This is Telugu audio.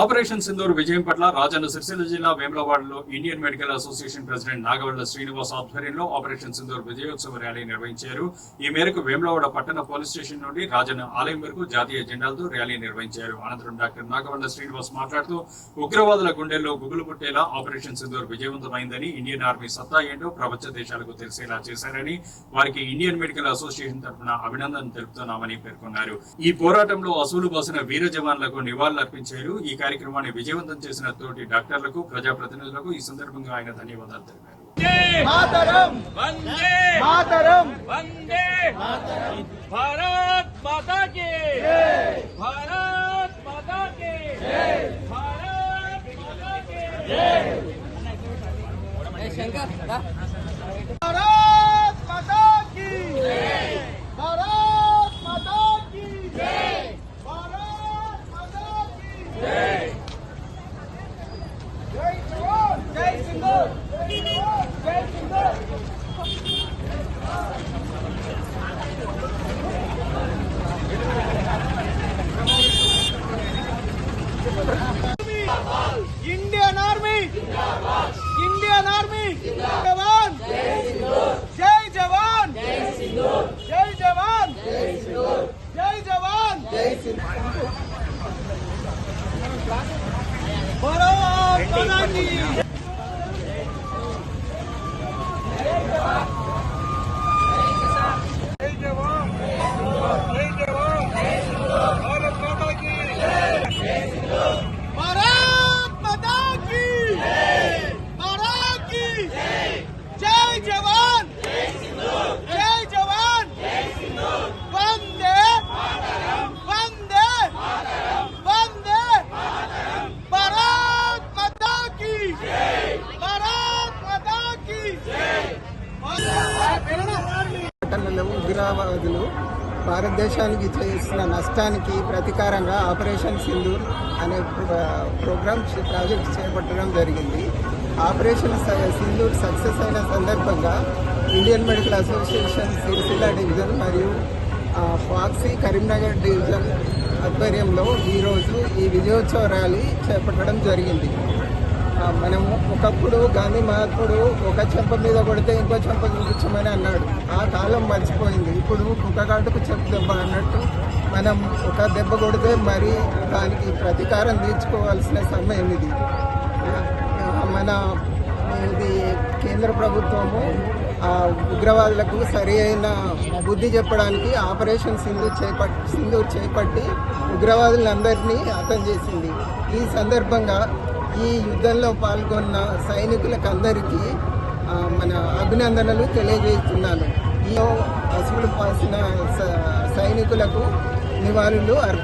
ఆపరేషన్ సింధూర్ విజయం పట్ల రాజన్న సిరిసిల్ల జిల్లా వేములవాడలో Indian Medical Association president Nagavalla Srinivas ఆధ్వర్యంలో ఆపరేషన్ సింధూర్ విజయోత్సవ ర్యాలీ నిర్వహించారు. ఈ మేరకు వేములవాడ పట్టణ పోలీస్ స్టేషన్ నుండి రాజన్న ఆలయం వరకు జాతీయ జెండాలతో ర్యాలీ నిర్వహించారు. అనంతరం డాక్టర్ నాగవల్ల శ్రీనివాస్ మాట్లాడుతూ ఉగ్రవాదుల గుండెల్లో గుగులు పుట్టేలా ఆపరేషన్ సింధూర్ విజయవంతమైందని ఇండియన్ ఆర్మీ సత్తా ఏంటో ప్రపంచ దేశాలకు తెలిసేలా చేశారని వారికి ఇండియన్ మెడికల్ అసోసియేషన్ తరఫున అభినందన తెలుపుతున్నామని పేర్కొన్నారు. ఈ పోరాటంలో అసూలు బాసిన వీర జవాన్లకు నివాళులర్పించారు. ఈ కార్యక్రమాన్ని విజయవంతం చేసిన తోటి డాక్టర్లకు ప్రజాప్రతినిధులకు ఈ సందర్భంగా ఆయన ధన్యవాదాలు తెలిపారు. భారత్ మాతా కే భారత్ మాతా కే భారత్ శంకర్ बरो ఉగ్రవాదులు భారతదేశానికి చేసిన నష్టానికి ప్రతీకారంగా ఆపరేషన్ సింధూర్ అనే ప్ర- ప్రోగ్రామ్ ప్రాజెక్ట్ చేపట్టడం జరిగింది. ఆపరేషన్ స- సింధూర్ సక్సెస్ అయిన సందర్భంగా Indian Medical Association Sircilla division మరియు ఫాక్సీ కరీంనగర్ డివిజన్ ఆధ్వర్యంలో ఈరోజు ఈ విజయోత్సవ ర్యాలీ చేపట్టడం జరిగింది. మనం ఒకప్పుడు గాంధీ మహాత్ముడు ఒక చెంప మీద కొడితే ఇంకో చెంప చూపించమని అన్నాడు. ఆ కాలం మర్చిపోయింది. ఇప్పుడు కుక్కగాటుకు చెప్పు దెబ్బ అన్నట్టు మనం ఒక దెబ్బ కొడితే మరి దానికి ప్రతీకారం తీర్చుకోవాల్సిన సమయం ఇది. మన ఇది కేంద్ర ప్రభుత్వము ఆ ఉగ్రవాదులకు సరి అయిన బుద్ధి చెప్పడానికి ఆపరేషన్ సింధూర్ చేప సింధూర్ చేపట్టి ఉగ్రవాదులందరినీ హతం చేసింది. ఈ సందర్భంగా ఈ యుద్ధంలో పాల్గొన్న సైనికులకందరికీ మన అభినందనలు తెలియజేస్తున్నాను. ఈ అసలు పాసిన స- సైనికులకు నివాళులు అర్పిస్తున్నాను